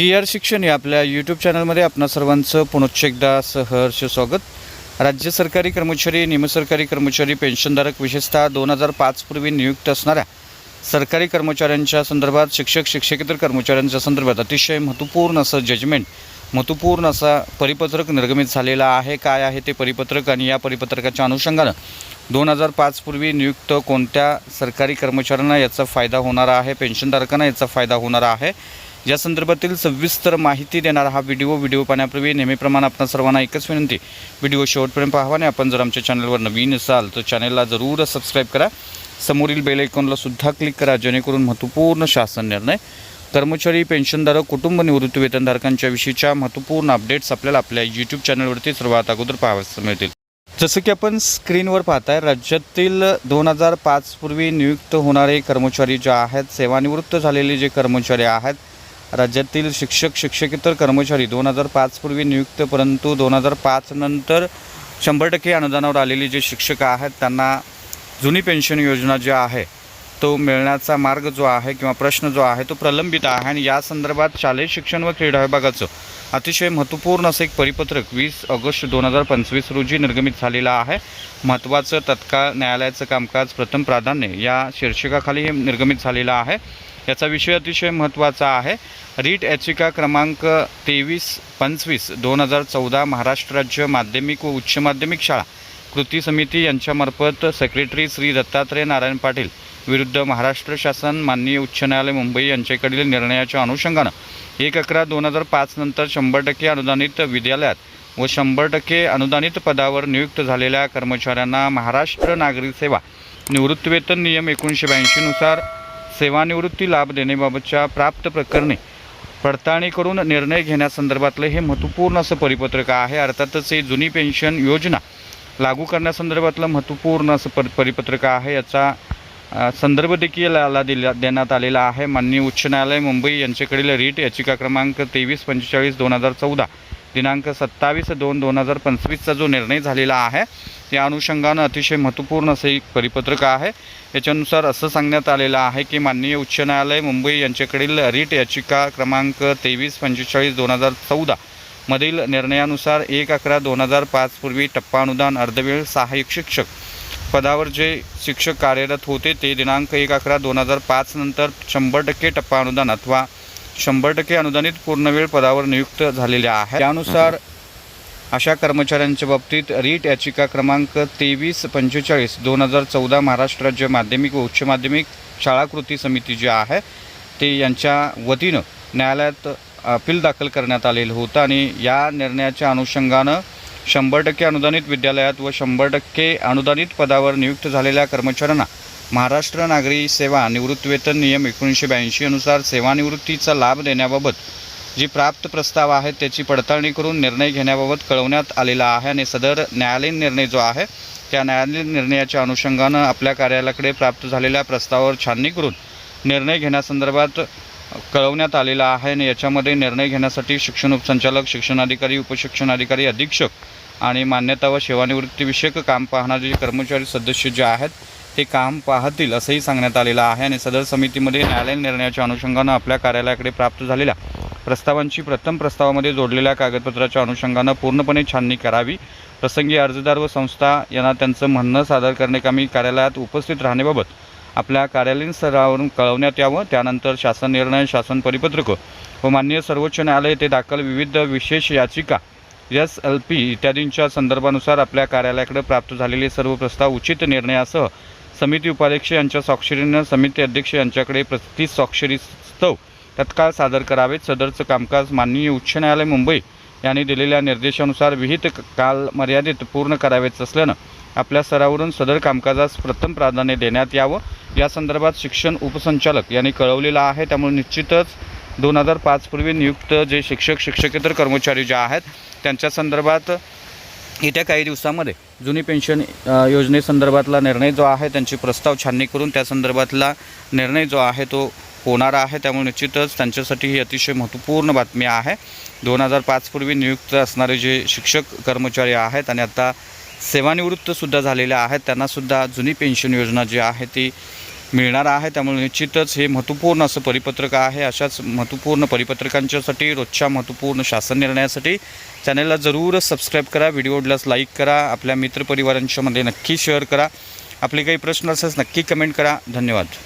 T R शिक्षण या आपल्या यूट्यूब चॅनलमध्ये आपणा सर्वांचं पुनश्च एकदा सहर्ष स्वागत. राज्य सरकारी कर्मचारी निमसरकारी कर्मचारी पेन्शनधारक विशेषतः दोन हजार पाचपूर्वी नियुक्त असणाऱ्या सरकारी कर्मचाऱ्यांच्या संदर्भात शिक्षक शिक्षकेतर कर्मचाऱ्यांच्या संदर्भात अतिशय महत्त्वपूर्ण असं जजमेंट महत्त्वपूर्ण असा परिपत्रक निर्गमित झालेला आहे. काय आहे ते परिपत्रक आणि या परिपत्रकाच्या अनुषंगानं दोन हजार पाचपूर्वी नियुक्त कोणत्या सरकारी कर्मचाऱ्यांना याचा फायदा होणार आहे पेन्शनधारकांना याचा फायदा होणार आहे? या संदर्भातील सविस्तर माहिती देणारा हा व्हिडिओ व्हिडिओ पाहण्यापूर्वी नेहमीप्रमाणे आपण सर्वांना एकच विनंती. व्हिडिओ शेवटपर्यंत पाहावा आणि आपण जर आमच्या चॅनलवर नवीन असाल तर चॅनलला जरूर सबस्क्राईब करा. समोरील बेल आयकॉनला सुद्धा क्लिक करा जेणेकरून महत्त्वपूर्ण शासन निर्णय कर्मचारी पेन्शनधारक कुटुंब निवृत्ती वेतनधारकांच्या विषयीच्या महत्त्वपूर्ण अपडेट्स आपल्याला आपल्या यूट्यूब चॅनलवरती सर्वात अगोदर पाहावयास मिळतील. जसं की आपण स्क्रीनवर पाहताय राज्यातील दोन हजार पाचपूर्वी नियुक्त होणारे कर्मचारी जे आहेत सेवानिवृत्त झालेले जे कर्मचारी आहेत राज्यातील शिक्षक शिक्षकेतर कर्मचारी दोन हजार पाचपूर्वी नियुक्त परंतु दोन हजार पाच नंतर शंभर टक्के अनुदानावर आलेले जे शिक्षक आहेत त्यांना जुनी पेन्शन योजना जी आहे तो मिळण्याचा मार्ग जो आहे किंवा प्रश्न जो आहे तो प्रलंबित आहे आणि या संदर्भात शालेय शिक्षण व क्रीडा विभागाचं अतिशय महत्त्वपूर्ण असं एक परिपत्रक वीस ऑगस्ट दोन हजार पंचवीस रोजी निर्गमित झालेलं आहे. महत्त्वाचं तत्काळ न्यायालयाचं कामकाज प्रथम प्राधान्य या शीर्षकाखाली हे निर्गमित झालेलं आहे. याचा विषय अतिशय महत्त्वाचा आहे. रीट याचिका क्रमांक तेवीस पंचवीस दोन हजार चौदा महाराष्ट्र राज्य माध्यमिक व उच्च माध्यमिक शाळा कृती समिती यांच्यामार्फत सेक्रेटरी श्री दत्तात्रय नारायण पाटील विरुद्ध महाराष्ट्र शासन माननीय उच्च न्यायालय मुंबई यांच्याकडील निर्णयाच्या अनुषंगानं एक अकरा दोन हजार पाच नंतर शंभर टक्के अनुदानित विद्यालयात व शंभर टक्के अनुदानित पदावर नियुक्त झालेल्या कर्मचाऱ्यांना महाराष्ट्र नागरी सेवा निवृत्तीवेतन नियम एकोणीसशे ब्याऐंशीनुसार सेवानिवृत्ती लाभ देण्याबाबतच्या प्राप्त प्रकरणी पडताळणी करून निर्णय घेण्यासंदर्भातलं हे महत्त्वपूर्ण असं परिपत्रक आहे. अर्थातच हे जुनी पेन्शन योजना लागू करण्यासंदर्भातलं महत्त्वपूर्ण असं पर परिपत्रक आहे. याचा संदर्भ देखील याला दिला देण्यात आलेला आहे. माननीय उच्च न्यायालय मुंबई यांच्याकडील रीट याचिका क्रमांक तेवीस पंचेचाळीस दोन हजार चौदा. दिनांक सत्तावीस दोन दोन हजार पंचवीसचा जो निर्णय झालेला आहे या अनुषंगानं अतिशय महत्त्वपूर्ण असं एक परिपत्रक आहे. याच्यानुसार असं सांगण्यात आलेलं आहे की माननीय उच्च न्यायालय मुंबई यांच्याकडील रीट याचिका क्रमांक तेवीस पंचेचाळीस दोन हजार चौदा मधील निर्णयानुसार एक अकरा दोन हजार पाचपूर्वी टप्पा अनुदान अर्धवेळ सहाय्यक शिक्षक पदावर जे शिक्षक कार्यरत होते ते दिनांक एक अकरा दोन हजार पाच नंतर शंभर टक्के टप्पा अनुदान अथवा शंभर टक्के अनुदानित पूर्णवेळ पदावर नियुक्त झालेल्या आहे त्यानुसार अशा कर्मचाऱ्यांच्या बाबतीत रीट याचिका क्रमांक तेवीस पंचेचाळीस दोन हजार चौदा महाराष्ट्र राज्य माध्यमिक व उच्च माध्यमिक शाळा कृती समिती जी आहे ते यांच्या वतीनं न्यायालयात अपील दाखल करण्यात आलेलं होतं आणि या निर्णयाच्या अनुषंगानं शंभर टक्के अनुदानित विद्यालयात व शंभर टक्के अनुदानित पदावर नियुक्त झालेल्या कर्मचाऱ्यांना महाराष्ट्र नागरी सेवा निवृत्तीवेतन नियम एकोणीसशे ब्याऐंशी अनुसार सेवानिवृत्तीचा लाभ देण्याबाबत जी प्राप्त प्रस्ताव आहे त्याची पडताळणी करून निर्णय घेण्याबाबत कळवण्यात आलेला आहे आणि सदर न्यायालयीन निर्णय जो आहे त्या न्यायालयीन निर्णयाच्या अनुषंगानं आपल्या कार्यालयाकडे प्राप्त झालेल्या प्रस्तावावर छाननी करून निर्णय घेण्यासंदर्भात कळवण्यात आलेला आहे आणि याच्यामध्ये निर्णय घेण्यासाठी शिक्षण उपसंचालक शिक्षणाधिकारी उपशिक्षणाधिकारी अधीक्षक आणि मान्यता व सेवानिवृत्तीविषयक काम पाहणारे जे कर्मचारी सदस्य जे आहेत ते काम पाहतील असंही सांगण्यात आलेलं आहे आणि सदर समितीमध्ये न्यायालयीन निर्णयाच्या अनुषंगानं आपल्या कार्यालयाकडे प्राप्त झालेल्या प्रस्तावांची प्रथम प्रस्तावामध्ये जोडलेल्या कागदपत्राच्या अनुषंगानं पूर्णपणे छाननी करावी. प्रसंगी अर्जदार व संस्था यांना त्यांचं म्हणणं सादर करण्याकामी कार्यालयात उपस्थित राहण्याबाबत आपल्या कार्यालयीन स्तरावरून कळवण्यात यावं. त्यानंतर शासन निर्णय शासन परिपत्रक व माननीय सर्वोच्च न्यायालय ते दाखल विविध विशेष याचिका एस एल पी इत्यादींच्या संदर्भानुसार आपल्या कार्यालयाकडे प्राप्त झालेले सर्व प्रस्ताव उचित निर्णयासह समिती उपाध्यक्ष यांच्या स्वाक्षरीनं समिती अध्यक्ष यांच्याकडे प्रति स्वाक्षरी स्तव तत्काळ सादर करावेत. सदरचं कामकाज माननीय उच्च न्यायालय मुंबई यांनी दिलेल्या निर्देशानुसार विहित काल मर्यादित पूर्ण करावेच असल्यानं आपल्या स्तरावरून सदर कामकाजास प्रथम प्राधान्य देण्यात यावं. या संदर्भात शिक्षण उपसंचालक यांनी कळवलेलं आहे. त्यामुळे निश्चितच दोन हजार पाचपूर्वी नियुक्त जे शिक्षक शिक्षकेतर कर्मचारी जे आहेत त्यांच्या संदर्भात येत्या काही दिवसामध्ये जुनी पेन्शन योजनेसंदर्भातला निर्णय जो आहे त्यांची प्रस्ताव छाननी करून त्या संदर्भातला निर्णय जो आहे तो होणार आहे. त्यामुळे निश्चितच त्यांच्यासाठी ही अतिशय महत्त्वपूर्ण बातमी आहे. दोन हजार पाचपूर्वी नियुक्त असणारे जे शिक्षक कर्मचारी आहेत आणि आता सेवानिवृत्तसुद्धा झालेल्या आहेत त्यांनासुद्धा जुनी पेन्शन योजना जी आहे ती मिळणार आहे. त्यामुळे निश्चितच हे महत्त्वपूर्ण असं परिपत्रक आहे. अशाच महत्त्वपूर्ण परिपत्रकांच्यासाठी रोजच्या महत्त्वपूर्ण शासन निर्णयासाठी चॅनलला जरूर सबस्क्राईब करा. व्हिडिओलाच लाईक करा. आपल्या मित्रपरिवारांच्यामध्ये नक्की शेअर करा. आपले काही प्रश्न असल्यास नक्की कमेंट करा. धन्यवाद.